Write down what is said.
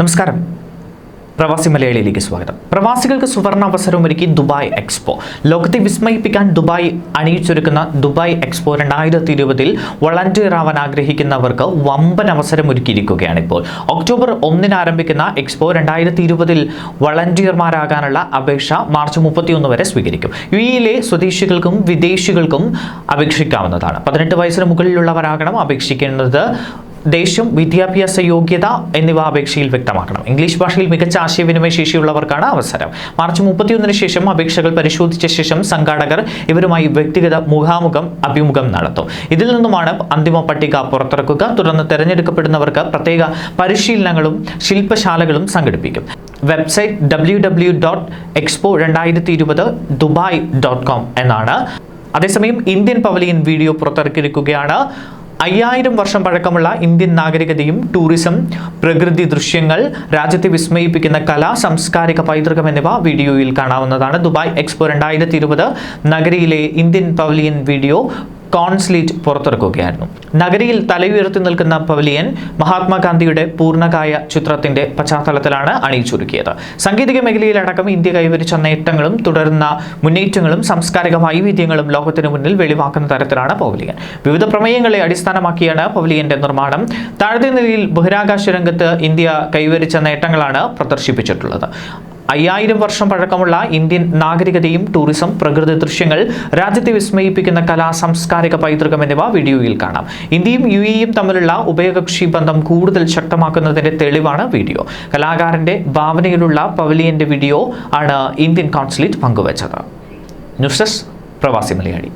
നമസ്കാരം. പ്രവാസി മലയാളിയിലേക്ക് സ്വാഗതം. പ്രവാസികൾക്ക് സുവർണ അവസരം ഒരുക്കി ദുബായ് എക്സ്പോ. ലോകത്തെ വിസ്മയിപ്പിക്കാൻ ദുബായ് അണിയിച്ചൊരുക്കുന്ന ദുബായ് എക്സ്പോ രണ്ടായിരത്തി ഇരുപതിൽ വളണ്ടിയർ ആവാൻ ആഗ്രഹിക്കുന്നവർക്ക് വമ്പൻ അവസരം ഒരുക്കിയിരിക്കുകയാണ് ഇപ്പോൾ. ഒക്ടോബർ ഒന്നിന് ആരംഭിക്കുന്ന എക്സ്പോ രണ്ടായിരത്തി ഇരുപതിൽ വളണ്ടിയർമാരാകാനുള്ള അപേക്ഷ മാർച്ച് മുപ്പത്തിയൊന്ന് വരെ സ്വീകരിക്കും. യു ഇയിലെ സ്വദേശികൾക്കും വിദേശികൾക്കും അപേക്ഷിക്കാവുന്നതാണ്. പതിനെട്ട് വയസ്സിന് മുകളിലുള്ളവരാകണം അപേക്ഷിക്കേണ്ടത് ദേശം വിദ്യാഭ്യാസ യോഗ്യത എന്നിവ അപേക്ഷയിൽ വ്യക്തമാക്കണം. ഇംഗ്ലീഷ് ഭാഷയിൽ മികച്ച ആശയവിനിമയ ശേഷിയുള്ളവർക്കാണ് അവസരം. മാർച്ച് മുപ്പത്തിയൊന്നിന് ശേഷം അപേക്ഷകൾ പരിശോധിച്ച ശേഷം സംഘാടകർ ഇവരുമായി വ്യക്തിഗത മുഖാമുഖം അഭിമുഖം നടത്തും. ഇതിൽ നിന്നുമാണ് അന്തിമ പട്ടിക പുറത്തിറക്കുക തുടർന്ന് തിരഞ്ഞെടുക്കപ്പെടുന്നവർക്ക് പ്രത്യേക പരിശീലനങ്ങളും ശില്പശാലകളും സംഘടിപ്പിക്കും. Website W W dot expo രണ്ടായിരത്തി ഇരുപത് ദുബായ് ഡോട്ട് കോം എന്നാണ്. അതേസമയം ഇന്ത്യൻ പവലിയൻ വീഡിയോ പുറത്തിറക്കിയിരിക്കുകയാണ്. അയ്യായിരം വർഷം പഴക്കമുള്ള ഇന്ത്യൻ നാഗരികതയും ടൂറിസം പ്രകൃതി ദൃശ്യങ്ങൾ രാജ്യത്തെ വിസ്മയിപ്പിക്കുന്ന കലാ സാംസ്കാരിക പൈതൃകം എന്നിവ വീഡിയോയിൽ കാണാവുന്നതാണ് ദുബായ് എക്സ്പോ രണ്ടായിരത്തി നഗരിയിലെ ഇന്ത്യൻ പവലിയൻ വീഡിയോ കോൺസ്ലേറ്റ് പുറത്തിറക്കുകയായിരുന്നു. നഗരിയിൽ തലയുയർത്തി നിൽക്കുന്ന പവലിയൻ മഹാത്മാഗാന്ധിയുടെ പൂർണകായ ചിത്രത്തിന്റെ പശ്ചാത്തലത്തിലാണ് അണിയിച്ചൊരുക്കിയത് സാങ്കേതിക മേഖലയിലടക്കം ഇന്ത്യ കൈവരിച്ച നേട്ടങ്ങളും തുടർന്ന മുന്നേറ്റങ്ങളും സാംസ്കാരിക വൈവിധ്യങ്ങളും ലോകത്തിന് മുന്നിൽ വെളിവാക്കുന്ന തരത്തിലാണ് പവലിയൻ. വിവിധ പ്രമേയങ്ങളെ അടിസ്ഥാനമാക്കിയാണ് പവലിയന്റെ നിർമ്മാണം. താഴത്തെ നിലയിൽ ബഹിരാകാശ രംഗത്ത് ഇന്ത്യ കൈവരിച്ച നേട്ടങ്ങളാണ് പ്രദർശിപ്പിച്ചിട്ടുള്ളത്. അയ്യായിരം വർഷം പഴക്കമുള്ള ഇന്ത്യൻ നാഗരികതയും ടൂറിസം പ്രകൃതി ദൃശ്യങ്ങൾ രാജ്യത്തെ വിസ്മയിപ്പിക്കുന്ന കലാ സാംസ്കാരിക പൈതൃകം എന്നിവ വീഡിയോയിൽ കാണാം. ഇന്ത്യയും യു എയും തമ്മിലുള്ള ഉഭയകക്ഷി ബന്ധം കൂടുതൽ ശക്തമാക്കുന്നതിന്റെ തെളിവാണ് വീഡിയോ. കലാകാരന്റെ ഭാവനയിലുള്ള പവലിയന്റെ വീഡിയോ ആണ് ഇന്ത്യൻ കോൺസുലേറ്റ് പങ്കുവച്ചത്. News desk Pravasi Malayali.